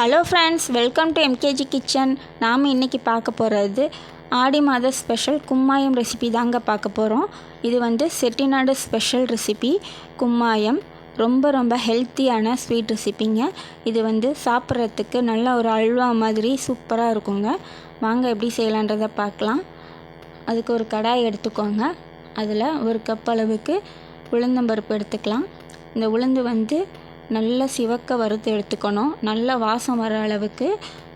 Hello friends welcome to MKG kitchen நாம் இன்றைக்கி பார்க்க போகிறது ஆடி மாத ஸ்பெஷல் கும்மாயம் ரெசிபி தாங்க பார்க்க போகிறோம் இது வந்து செட்டிநாடு ஸ்பெஷல் ரெசிபி கும்மாயம் ரொம்ப ரொம்ப ஹெல்த்தியான ஸ்வீட் ரெசிபிங்க இது வந்து சாப்பிட்றதுக்கு நல்ல ஒரு அல்வா மாதிரி சூப்பராக இருக்குங்க. வாங்க எப்படி செய்யலான்றதை பார்க்கலாம். அதுக்கு ஒரு கடாய் எடுத்துக்கோங்க. அதில் ஒரு கப் அளவுக்கு உளுந்தம்பருப்பு எடுத்துக்கலாம். இந்த உளுந்து வந்து நல்லா சிவக்க வறுத்து எடுத்துக்கணும். நல்லா வாசம் வர அளவுக்கு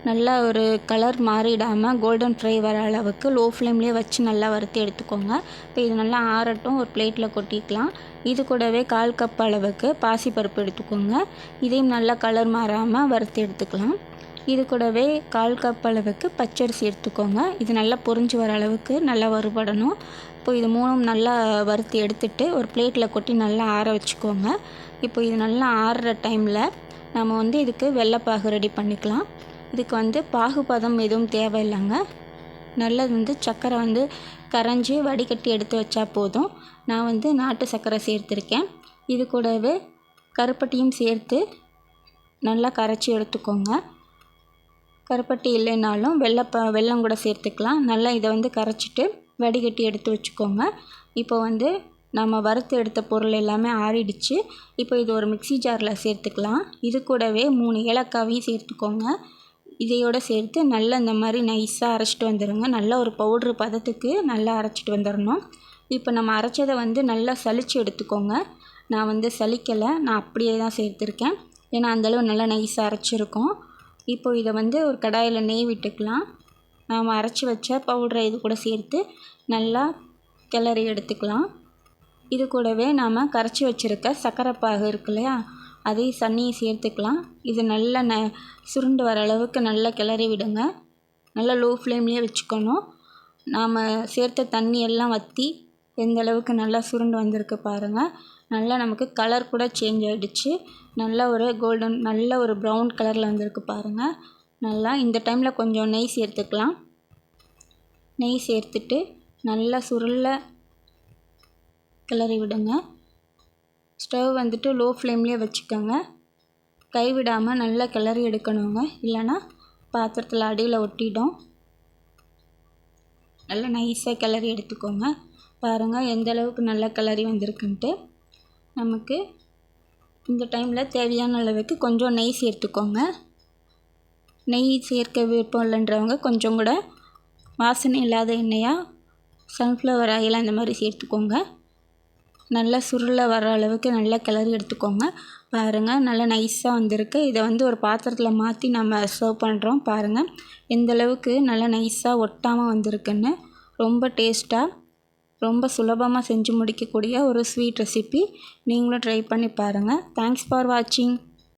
நல்லா ஒரு கலர் மாறிடாமல் கோல்டன் ஃப்ரை வர அளவுக்கு லோ ஃப்ளேம்லேயே வச்சு நல்லா வறுத்து எடுத்துக்கோங்க. இப்போ இது நல்லா ஆறட்டும் ஒரு பிளேட்டில் கொட்டிக்கலாம். இது கூடவே கால் கப் அளவுக்கு பாசிப்பருப்பு எடுத்துக்கோங்க. இதையும் நல்லா கலர் மாறாமல் வறுத்து எடுத்துக்கலாம். இது கூடவே கால் கப் அளவுக்கு பச்சரிசி எடுத்துக்கோங்க. இது நல்லா பொரிஞ்சு வர அளவுக்கு நல்லா வறுபடணும். இப்போ இது மூணும் நல்லா வறுத்து எடுத்துட்டு ஒரு பிளேட்டில் கொட்டி நல்லா ஆற வச்சுக்கோங்க. இப்போ இது நல்லா ஆறுற டைமில் நம்ம வந்து இதுக்கு வெள்ளைப்பாகு ரெடி பண்ணிக்கலாம். இதுக்கு வந்து பாகுபதம் எதுவும் தேவையில்லைங்க. நல்லது வந்து சர்க்கரை வந்து கரைஞ்சி வடிகட்டி எடுத்து வச்சா போதும். நான் வந்து நாட்டு சர்க்கரை சேர்த்துருக்கேன். இது கூடவே கருப்பட்டியும் சேர்த்து நல்லா கரைச்சி எடுத்துக்கோங்க. கருப்பட்டி இல்லைனாலும் வெள்ளப்ப வெல்லம் கூட சேர்த்துக்கலாம். நல்லா இதை வந்து கரைச்சிட்டு வடிகட்டி எடுத்து வச்சுக்கோங்க. இப்போ வந்து நம்ம வறுத்து எடுத்த பொருள் எல்லாமே ஆறிடுச்சு. இப்போ இது ஒரு மிக்சி ஜாரில் சேர்த்துக்கலாம். இது கூடவே மூணு ஏலக்காவையும் சேர்த்துக்கோங்க. இதையோடு சேர்த்து நல்லா இந்த மாதிரி நைஸாக அரைச்சிட்டு வந்துடுங்க நல்ல ஒரு பவுட்ரு பதத்துக்கு நல்லா அரைச்சிட்டு வந்துடணும் இப்போ நம்ம அரைச்சதை வந்து நல்லா சலித்து எடுத்துக்கோங்க. நான் வந்து சலிக்கலை நான் அப்படியே தான் சேர்த்துருக்கேன். ஏன்னா அந்தளவு நல்லா நைஸாக அரைச்சிருக்கோம். இப்போ இதை வந்து ஒரு கடாயில் நெய் விட்டுக்கலாம். நாம் அரைச்சி வச்ச பவுடரை இது கூட சேர்த்து நல்லா கிளறி எடுத்துக்கலாம். இது கூடவே நாம் கரைச்சி வச்சுருக்க சக்கரைப்பாகு பாகு இருக்கு இல்லையா? அதையும் தண்ணியை சேர்த்துக்கலாம். இது நல்லா ந சுருண்டு வர அளவுக்கு நல்லா கிளறி விடுங்க. நல்லா லோ ஃப்ளேம்லேயே வச்சுக்கணும். நாம் சேர்த்த தண்ணி எல்லாம் வற்றி எந்த அளவுக்கு நல்லா சுருண்டு வந்திருக்கு பாருங்கள் நல்லா நமக்கு கலர் கூட சேஞ்ச் ஆகிடுச்சு நல்ல ஒரு கோல்டன் நல்ல ஒரு ப்ரௌன் கலரில் வந்திருக்கு பாருங்கள் நல்லா இந்த டைமில் கொஞ்சம் நெய் சேர்த்துக்கலாம். நெய் சேர்த்துட்டு நல்லா சுருள கிளறி விடுங்க. ஸ்டவ் வந்துட்டு லோ ஃப்ளேம்லேயே வச்சுக்கோங்க. கைவிடாமல் நல்லா கிளறி எடுக்கணுங்க. இல்லைன்னா பாத்திரத்தில் அடியில் ஒட்டிடும். நல்லா நைஸாக கிளறி எடுத்துக்கோங்க. பாருங்கள் எந்த அளவுக்கு நல்லா கிளறி வந்திருக்குன்ட்டு. நமக்கு இந்த டைமில் தேவையான அளவுக்கு கொஞ்சம் நெய் சேர்த்துக்கோங்க. நெய் சேர்க்க விருப்பம் இல்லைன்றவங்க கொஞ்சம் கூட வாசனை இல்லாத எண்ணெயாக சன்ஃப்ளவர் ஆயில் அந்த மாதிரி சேர்த்துக்கோங்க. நல்லா சுருள வர அளவுக்கு நல்லா கிளறி எடுத்துக்கோங்க. பாருங்கள் நல்லா நைஸாக வந்திருக்கு. இதை வந்து ஒரு பாத்திரத்தில் மாற்றி நம்ம சர்வ் பண்ணுறோம் பாருங்கள் எந்தளவுக்கு நல்லா நைஸாக ஒட்டாமல் வந்திருக்குன்னு. ரொம்ப டேஸ்ட்டாக ரொம்ப சுலபமாக செஞ்சு முடிக்கக்கூடிய ஒரு ஸ்வீட் ரெசிபி நீங்களும் ட்ரை பண்ணி பாருங்கள் தேங்க்ஸ் ஃபார் வாட்சிங்